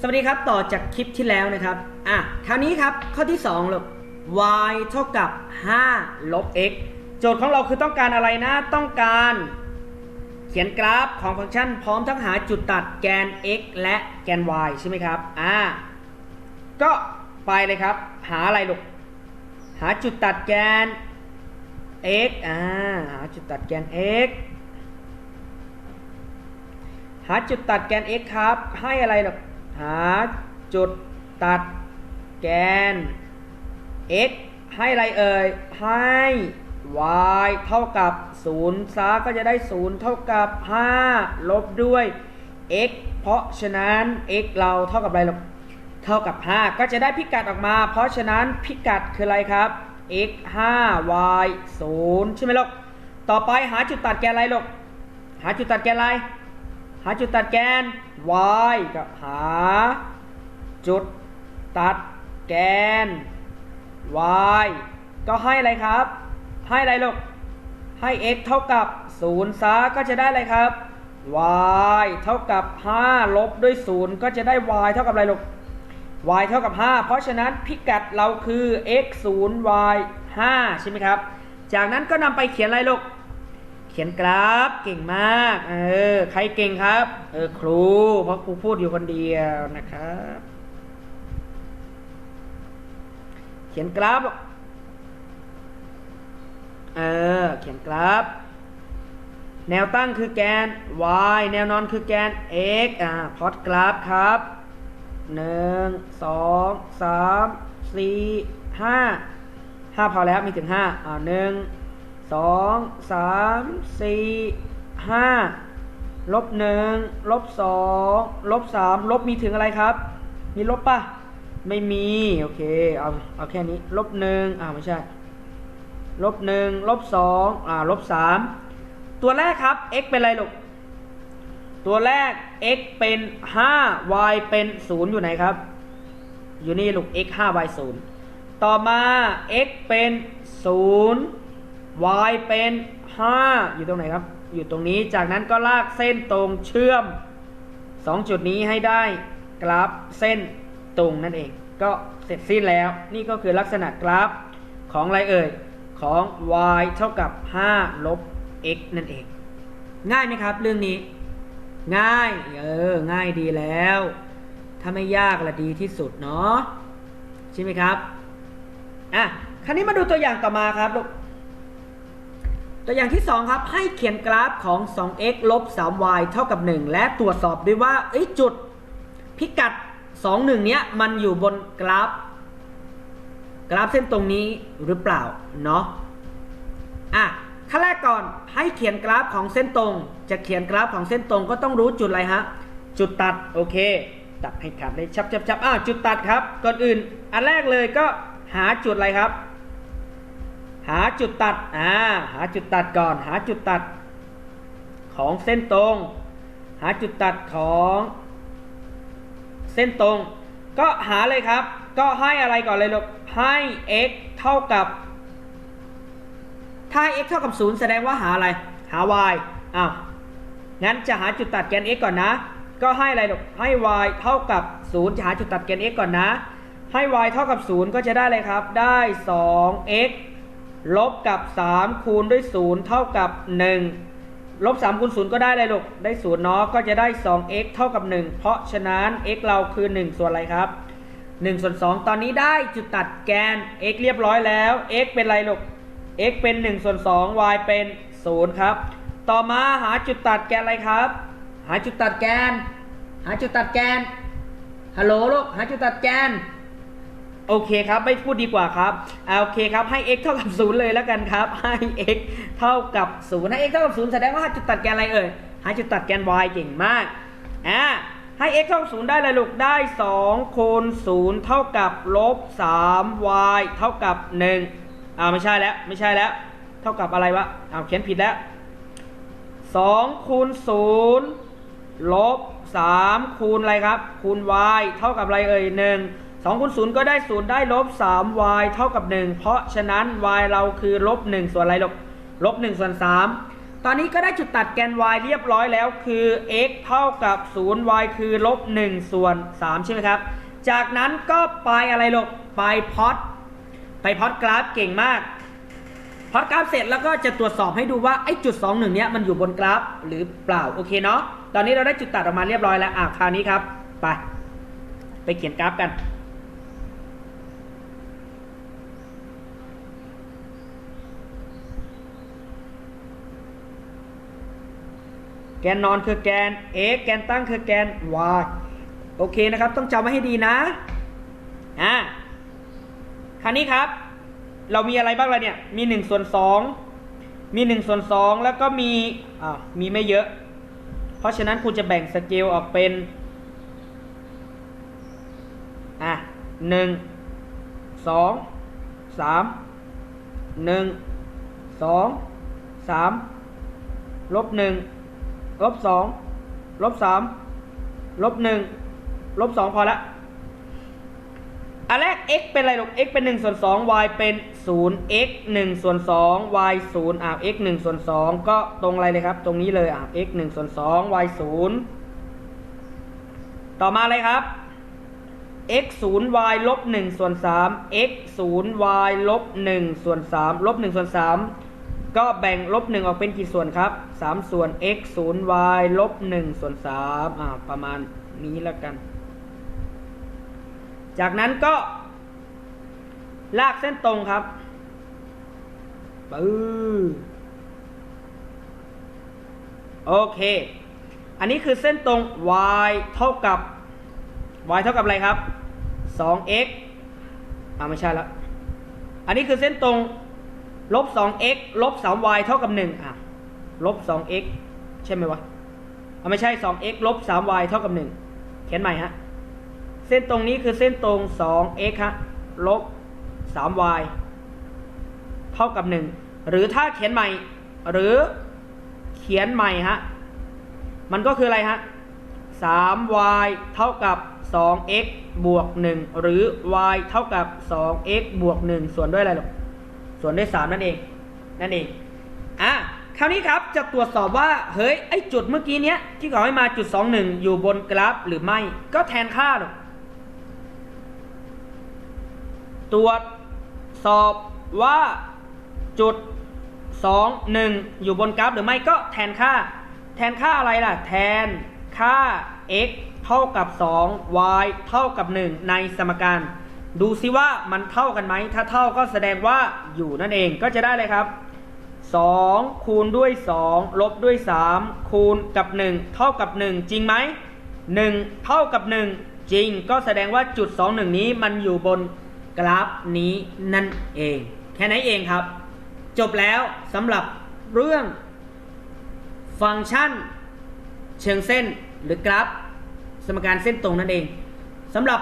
สวัสดีครับ ต่อจากคลิปที่แล้วนะครับ อะ คราวนี้ครับ ข้อที่2ลูก y เท่ากับ 5 ลบ x โจทย์ของเราคือต้องการอะไรนะ ต้องการ เขียนกราฟของฟังก์ชัน พร้อมทั้งหาจุดตัดแกน x และแกน y ใช่ไหมครับ อ่า ก็ไปเลยครับ หาอะไรลูก หาจุดตัดแกน x อ่า หาจุดตัดแกน x หาจุดตัดแกน x ครับ ให้อะไรหรอก หาจุดตัดแกน x ให้อะไรเอ่ย ให้ y เท่ากับ 0 ซาก็จะได้ 0 เท่ากับ 5 ลบด้วย x เพราะฉะนั้น x เราเท่ากับอะไรหรอกเท่ากับ 5 ก็จะได้พิกัดออกมา เพราะฉะนั้นพิกัดคืออะไรครับ x 5 y 0 ใช่ไหมลูก ต่อไปหาจุดตัดแกนอะไรลูก หาจุดตัดแกนอะไราจุดตัดแกน y กับหา จุดตัดแกน y ก็ให้อะไรครับ ให้อะไรลูก ให้ x เท่ากับ0ซะก็จะได้อะไรครับ y เท่ากับ 5 ลบด้วย 0 ก็จะได้ y เท่ากับอะไรลูก y เท่ากับ 5 เพราะฉะนั้นพิกัดเราคือ x 0 y 5ใช่ไหมครับ จากนั้นก็นำไปเขียนอะไรลูก ขียนกราฟเก่งมาก เออ ใครเก่งครับ เออครู เพราะครูพูดอยู่คนเดียวนะครับ เขียนกราฟ เออ เขียนกราฟ แนวตั้งคือแกน y แนวนอนคือแกน x อ่า พอดกราฟครับหนึ่งสองสามสี่ห้าห้าพอแล้วมีถึงห้าอ่าหนึ่ง สองสามสี่ห้าลบหนึ่งลบสองลบสามลบมีถึงอะไรครับ มีลบปะไม่มี โอเค เอาเอาแค่นี้ลบหนึ่งอ่าไม่ใช่ลบหนึ่งลบสองอ่าลบสามตัวแรกครับ x เป็นอะไรลูกตัวแรก x เป็น 5 y เป็น 0 อยู่ไหนครับ อยู่นี่ลูก x 5 y 0 ต่อมา x เป็น 0 y เป็น 5 อยู่ตรงไหนครับ อยู่ตรงนี้จากนั้นก็ลากเส้นตรงเชื่อม 2 จุดนี้ให้ได้กราฟเส้นตรงนั่นเอง ก็เสร็จสิ้นแล้ว นี่ก็คือลักษณะกราฟของอะไรเอ่ย ของ y เท่ากับ 5 ลบ x นั่นเอง ง่ายไหมครับ เรื่องนี้ ง่าย เออ ง่ายดีแล้ว ถ้าไม่ยากละดีที่สุดเนาะ ใช่ไหมครับ อะ คราวนี้มาดูตัวอย่างต่อมาครับลูก ตัวอย่างที่ 2 ครับ ให้เขียนกราฟของ 2x ลบ 3y เท่ากับ 1 และตรวจสอบด้วยว่าจุดพิกัด 2 1 เนี้ยมันอยู่บนกราฟ กราฟเส้นตรงนี้หรือเปล่า เนาะอะขั้นแรกก่อนให้เขียนกราฟของเส้นตรง จะเขียนกราฟของเส้นตรงก็ต้องรู้จุดอะไรฮะ จุดตัด โอเค ตัดให้ขาดเลยชับชับชับอ่าจุดตัดครับ ก่อนอื่น อันแรกเลยก็หาจุดอะไรครับ หาจุดตัดอ่าหาจุดตัดก่อน หาจุดตัดของเส้นตรง หาจุดตัดของเส้นตรง ก็หาเลยครับ ก็ให้อะไรก่อนเลยลูกให้ x เท่ากับ ถ้า x เท่ากับ 0 แสดงว่าหาอะไร หา y อ้าวงั้นจะหาจุดตัดแกน x ก่อนนะ ก็ให้อะไรลูกให้ y เท่ากับ 0 จะหาจุดตัดแกน x ก่อนนะ ให้ y เท่ากับ 0 ก็จะได้เลยครับ ได้ 2x ลบกับ 3 คูณด้วย 0 เท่ากับ 1 ลบ 3 คูณ 0 ก็ได้เลยลูก ได้0เนาะก็จะได้ 2x เท่ากับ 1 เพราะฉะนั้น x เราคือ 1 ส่วนอะไรครับ 1 ส่วน 2 ตอนนี้ได้จุดตัดแกน x เรียบร้อยแล้ว x เป็นอะไรลูก x เป็น 1 ส่วน 2 y เป็น 0 ครับ ต่อมาหาจุดตัดแกนอะไรครับ หาจุดตัดแกน หาจุดตัดแกนฮัลโหลลูกหาจุดตัดแกน โอเคครับไม่พูดดีกว่าครับโอเคครับให้ x เท่ากับ0เลยแล้วกันครับให้ x เท่ากับ0ให้ x เท่ากับ0แสดงว่าหาจุดตัดแกนอะไรเอ่ยหาจุดตัดแกน y เก่งมากอ่าให้ x เท่ากับ0ได้เลยลูกได้2คูณ0เท่ากับลบ 3y เท่ากับ1อ่าไม่ใช่แล้วไม่ใช่แล้ว เท่ากับอะไรวะอ้าวเขียนผิดแล้ว2คูณ0ลบ3คูณอะไรครับคูณ y เท่ากับอะไรเอ่ย1 2คูณ0ก็ได้ 0 ได้ลบ 3y เท่ากับ 1 เพราะฉะนั้น y เราคือลบ 1 ส่วนอะไรลบลบ 1 ส่วน 3 ตอนนี้ก็ได้จุดตัดแกน y เรียบร้อยแล้วคือ x เท่ากับ 0 y คือลบ 1 ส่วน 3 ใช่ไหมครับ จากนั้นก็ไปอะไรลกไปพอดไปพอดกราฟเก่งมาก พอดกราฟเสร็จแล้วก็จะตรวจสอบให้ดูว่าไอ้จุด 2 1 เนี้ยมันอยู่บนกราฟหรือเปล่า โอเคเนาะ ตอนนี้เราได้จุดตัดออกมาเรียบร้อยแล้ว อะคราวนี้ครับ ไป ไปเขียนกราฟกัน แกนนอนคือแกน x แกนตั้งคือแกน y โอเคนะครับ ต้องจำไว้ให้ดีนะ อ่า คราวนี้ครับ เรามีอะไรบ้างล่ะเนี่ย มี1ส่วน2มี1ส่วน2แล้วก็มี อ่า มีไม่เยอะ เพราะฉะนั้นคุณจะแบ่งสเกลออกเป็น อะหนึ่งสองสามหนึ่งสองสามลบหนึ่ง ลบสองลบสามลบหนึ่งลบสองพอละ อันแรก x เป็นอะไรลูก x เป็น 1 ส่วน 2 y เป็น 0 x 1 ส่วน 2 y 0อ่า x 1 ส่วน 2 ก็ตรงอะไรเลยครับ ตรงนี้เลยอ่า x 1 ส่วน 2 y 0 ต่อมาเลยครับ x 0 y ลบ1ส่วน3 x 0 y ลบ1ส่วน3ลบ1ส่วน3 ก็แบ่งลบ1ออกเป็นกี่ส่วนครับ 3 ส่วน x 0 y ลบ1ส่วน3อ่าประมาณนี้แล้วกัน จากนั้นก็ ลากเส้นตรงครับปื้อโอเค อันนี้คือเส้นตรง y เท่ากับ y เท่ากับอะไรครับ 2x อ่าไม่ใช่ละ อันนี้คือเส้นตรง ลบ 2x ลบ 3y เท่ากับ1อะลบ 2x ใช่ไหมวะเอาไม่ใช่ 2x ลบ 3y เท่ากับ1เขียนใหม่ฮะเส้นตรงนี้คือเส้นตรง 2x ฮะลบ 3y เท่ากับ1หรือถ้าเขียนใหม่ หรือเขียนใหม่ฮะมันก็คืออะไรฮะ 3y เท่ากับ 2x บวก 1 หรือ y เท่ากับ 2x บวก 1 ส่วนด้วยอะไรหรอ ส่วนด้วย3นั่นเองนั่นเองอะคราวนี้ครับจะตรวจสอบว่าเฮ้ยไอจุดเมื่อกี้เนี้ยที่เขาให้มาจุด21อยู่บนกราฟหรือไม่ก็แทนค่าหรอกตรวจสอบว่าจุด2 1อยู่บนกราฟหรือไม่ก็แทนค่า แทนค่าอะไรล่ะ แทนค่า x เท่ากับ 2 y เท่ากับ 1 ในสมการ ดูซิว่ามันเท่ากันไหม ถ้าเท่าก็แสดงว่าอยู่นั่นเองก็จะได้เลยครับ 2 คูณด้วย 2 ลบด้วย 3 คูณกับ 1 เท่ากับ 1 จริงไหม 1 เท่ากับ 1 จริง ก็แสดงว่าจุด 2 1 นี้มันอยู่บนกราฟนี้นั่นเอง แค่นั้นเองครับ จบแล้วสำหรับเรื่อง ฟังก์ชัน เชิงเส้นหรือกราฟ สมการเส้นตรงนั่นเองสำหรับ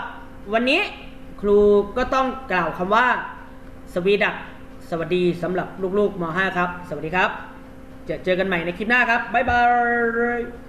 วันนี้ ครูก็ต้องกล่าวคำว่า สวีดัก สวัสดีสำหรับลูกๆม .5 ครับ สวัสดีครับ จะเจอกันใหม่ในคลิปหน้าครับ บ๊ายบาย